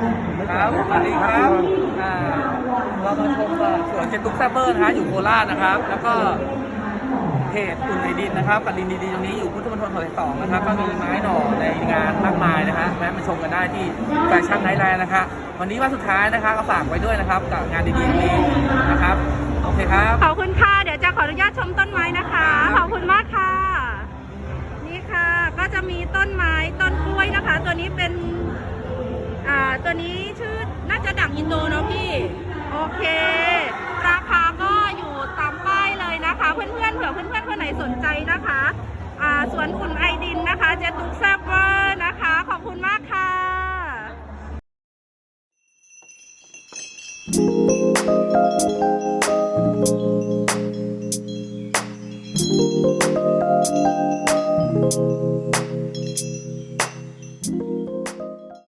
ครับสวัสดีครับอ่าเรามาชมสวนเจตุกแซเบอร์นะฮะอยู่โคราชนะครับ แล้วก็เพจอุ่นไอดินนะครับกับดินดีๆตรงนี้อยู่พุทธมณฑลซอยสองนะครับก็มีไม้หน่อในงานมากมายนะฮะแวะมาชมกันได้ที่แฟชั่นไนท์แลน์นะคะวันนี้วันสุดท้ายนะคะก็ฝากไว้ด้วยนะครับกับงานดีๆนี้นะครับโอเคครับขอบคุณค่ะเดี๋ยวจะขออนุญาตชมต้นไม้นะคะขอบคุณมากค่ะ นี่ค่ะก็จะมีต้นไม้ต้นกล้วยนะคะ ตัวนี้เป็น ตัวนี้ชื่อน่าจะดั่งอินโดเนาะพี่ โอเค ราคาก็อยู่ตามป้ายเลยนะคะ เพื่อนๆเผื่อเพื่อนๆคนไหนสนใจนะคะอ่าสวนอุ่นไอดินนะคะ เจตุกแซบเวอร์นะคะ ขอบคุณมากค่ะ Thank